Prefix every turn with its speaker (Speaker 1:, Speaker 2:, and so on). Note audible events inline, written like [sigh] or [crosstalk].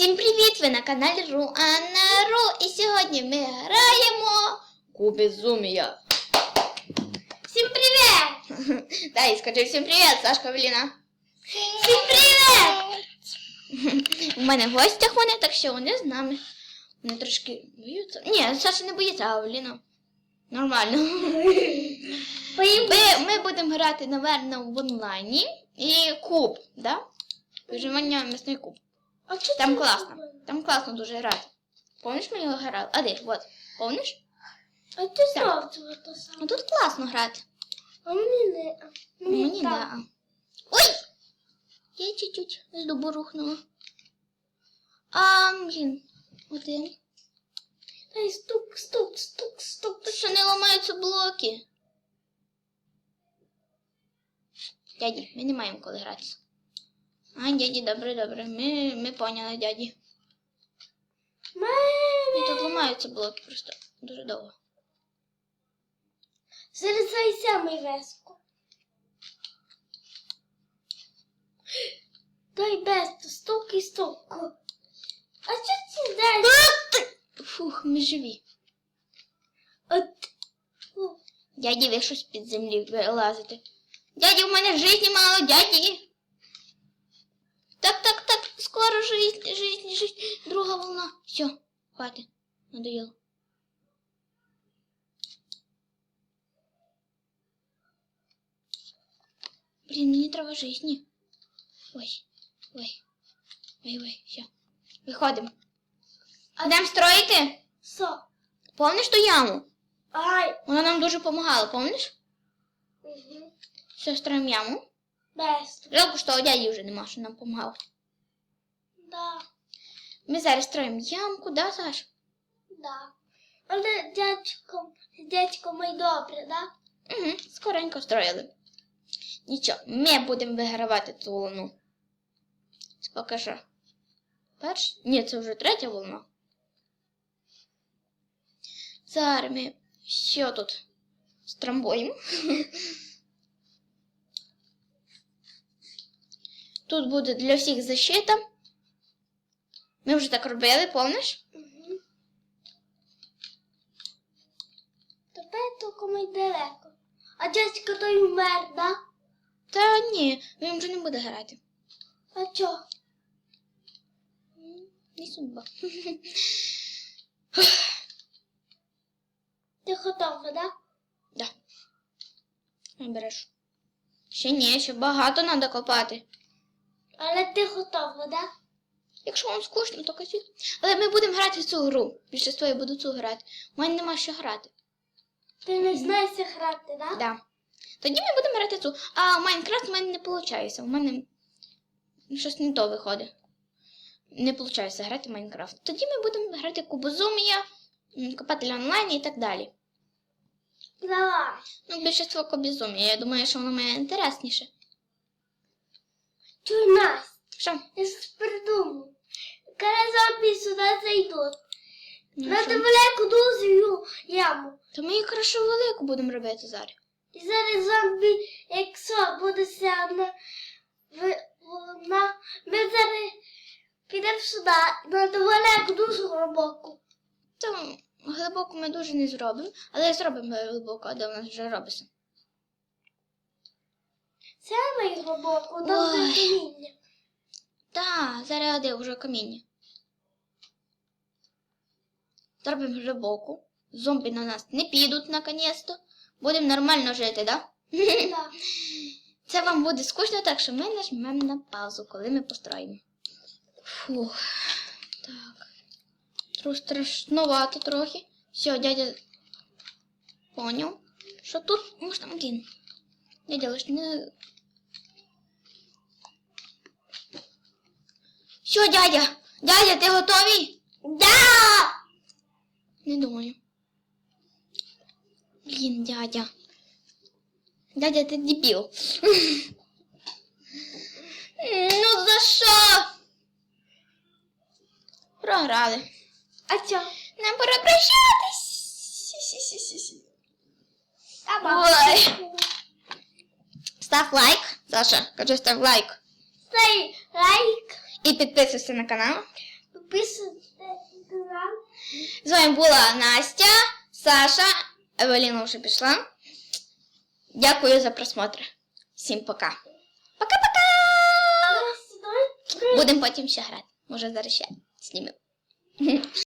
Speaker 1: Всім привіт! Ви на каналі Руана Ру. І сьогодні ми граємо Кубізумія. Всім привіт! [laughs] Дай, скажи всім привіт, Сашка Веліна. Всім привіт! У мене в гостях вони, так що вони з нами. Вони трошки боються. Ні, Саша не боїться, а Веліна. Нормально. Ми, ми будемо грати, напевно, в онлайні. І куб, да? Виживання м'ясний куб.
Speaker 2: А що
Speaker 1: Там
Speaker 2: це
Speaker 1: класно. Там класно дуже грати. Помниш, ми його грали? А де? Вот. Помниш?
Speaker 2: А ти знав цього то саме?
Speaker 1: Ну тут класно грати.
Speaker 2: А мені не. Мені,
Speaker 1: Мені
Speaker 2: так.
Speaker 1: да. Ой! Я чуть-чуть з дубу рухнула. А, блін, один.
Speaker 2: Дай стук, стук, стук, стук.
Speaker 1: Тут що не ламаються блоки. Дяді, ми не маємо коли гратися. А, дяді, добре, добре. Ми, ми поняли, дяді.
Speaker 2: Мене.
Speaker 1: тут ламаються блоки просто дуже довго.
Speaker 2: Зарізай самий веску. Дай без стук і стук. А що це дай?
Speaker 1: Фух, ми живі.
Speaker 2: От.
Speaker 1: Дяді, ви щось під землі вилазите. Дяді, у мене житті мало, дяді. Так, так, так, скоро жизнь, жизнь, жизнь. Друга волна. Все, хватит. Надоело. Блін, мені треба жизни. Ой, ой, ой, ой, все. Виходимо. Йдемо строїти?
Speaker 2: Со.
Speaker 1: Помниш ту яму?
Speaker 2: Ай.
Speaker 1: Вона нам дуже допомагала, помниш?
Speaker 2: Угу.
Speaker 1: Все, строїмо яму.
Speaker 2: Без.
Speaker 1: Жалко, що дяді вже нема, що нам допомагав.
Speaker 2: Да.
Speaker 1: Ми зараз строїмо ямку, да, Саш?
Speaker 2: Да. Але дядько, дядько мій добре, да?
Speaker 1: Угу, скоренько строїли. Нічого, ми будемо вигравати цю волну. Поки що. Перш? Ні, це вже третя волна. Зараз ми що тут? Страмбуємо. [laughs] Тут буде для всіх защита. Ми вже так робили, помниш?
Speaker 2: Угу. Тепер тільки ми далеко. А дядько той вмер, да?
Speaker 1: Та ні, він вже не буде грати.
Speaker 2: А чо?
Speaker 1: Не судьба. [laughs]
Speaker 2: Ти готова, да?
Speaker 1: Да. Не береш. Ще ні, ще багато треба копати.
Speaker 2: Але ти готова, да?
Speaker 1: Якщо вам скучно, то кажіть. Але ми будемо грати в цю гру. Більшість я буду цю грати. У мене нема що грати.
Speaker 2: Ти не знаєш як грати, да?
Speaker 1: Да. Тоді ми будемо грати цю. А Майнкрафт в мене не виходить. У мене щось не то виходить. Не виходить грати в Майнкрафт. Тоді ми будемо грати Кубозумія, Копатель онлайн і так далі.
Speaker 2: Давай.
Speaker 1: Ну, більшість Кубізумія. Я думаю, що воно має інтересніше.
Speaker 2: Чуй, Настя,
Speaker 1: Що?
Speaker 2: я щось придумав. Коли зомбі сюди зайдуть,
Speaker 1: Ну,
Speaker 2: треба
Speaker 1: що?
Speaker 2: велику дозу яму.
Speaker 1: То ми якраз велику будемо робити зараз.
Speaker 2: І зараз зомбі, якщо буде сяна, вона, ми зараз підемо сюди, на велику дуже глибоку.
Speaker 1: Там глибоко ми дуже не зробимо, але зробимо глибоко, а де в нас вже робиться.
Speaker 2: Це ми глибоко, там де каміння.
Speaker 1: Та, зараз де вже каміння. Зробимо глибоку. Зомбі на нас не підуть наконець-то. Будемо нормально жити, да?
Speaker 2: Да.
Speaker 1: Це вам буде скучно, так що ми нажмемо на паузу, коли ми построїмо. Фух. Так. Тру страшновато трохи. Все, дядя поняв, що тут можна один. Дядя лиш не. Все, дядя! Дядя, ти готовий? Да! Не думаю. Блін, дядя. Дядя, ти дебіл. ну за що? Програли.
Speaker 2: А що?
Speaker 1: Нам пора прощатись. Ой. Став лайк. Саша, кажи став лайк.
Speaker 2: Стay лайк,
Speaker 1: І підписуйся на канал.
Speaker 2: Підписуйтесь на канал.
Speaker 1: З вами була Настя, Саша, Евеліна вже пішла. Дякую за просмотр. Всім пока. Пока-пока! Будемо потім ще грати. Може зараз ще знімемо.